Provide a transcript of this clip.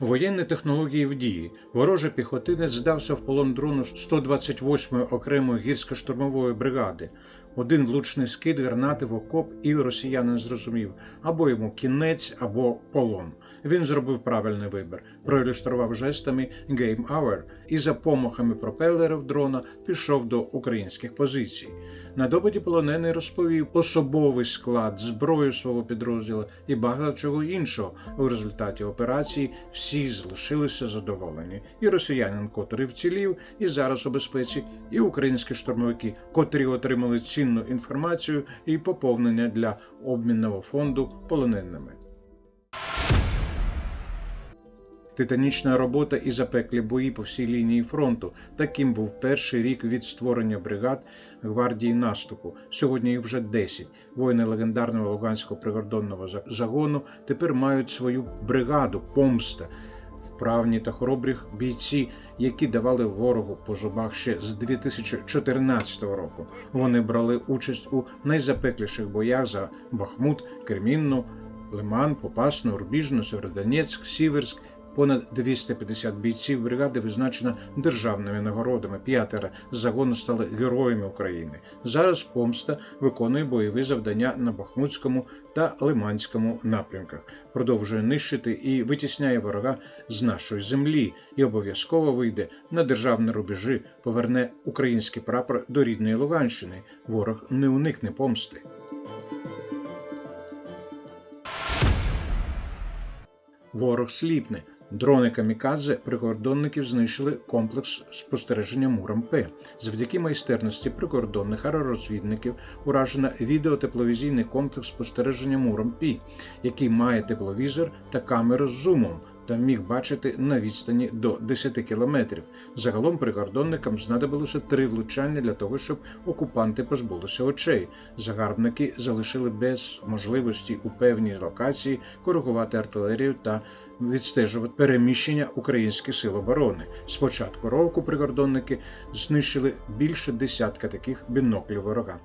Воєнні технології в дії. Ворожий піхотинець здався в полон дрону 128-ї окремої гірсько-штурмової бригади. Один влучний скид гранати в окоп, і росіянин зрозумів або йому кінець, або полон. Він зробив правильний вибір, проілюстрував жестами Game Hour і за помахами пропелерів дрона пішов до українських позицій. На допиті полонений розповів особовий склад, зброю свого підрозділу і багато чого іншого. У результаті операції всі залишилися задоволені. І росіянин, котрий вцілів, і зараз у безпеці, і українські штурмовики, котрі отримали цінну інформацію і поповнення для обмінного фонду полоненими. Титанічна робота і запеклі бої по всій лінії фронту. Таким був перший рік від створення бригад гвардії наступу. Сьогодні їх вже 10. Воїни легендарного Луганського прикордонного загону тепер мають свою бригаду помста. Вправні та хоробрі бійці, які давали ворогу по зубах ще з 2014 року. Вони брали участь у найзапекліших боях за Бахмут, Кермінну, Лиман, Попасну, Рубіжну, Северодонецьк, Сіверськ. Понад 250 бійців бригади визначено державними нагородами. П'ятеро загону стали героями України. Зараз помста виконує бойові завдання на Бахмутському та Лиманському напрямках, продовжує нищити і витісняє ворога з нашої землі, і обов'язково вийде на державні рубежі, поверне український прапор до рідної Луганщини. Ворог не уникне помсти. Ворог сліпне. Дрони камікадзе прикордонників знищили комплекс спостереження Муром П. Завдяки майстерності прикордонних аеророзвідників уражено відеотепловізійний комплекс спостереження Муром Пі, який має тепловізор та камеру з зумом та міг бачити на відстані до 10 кілометрів. Загалом прикордонникам знадобилося три влучання для того, щоб окупанти позбулися очей. Загарбники залишили без можливості у певній локації коригувати артилерію та відстежувати переміщення українських сил оборони. З початку року прикордонники знищили більше десятка таких біноклів ворога.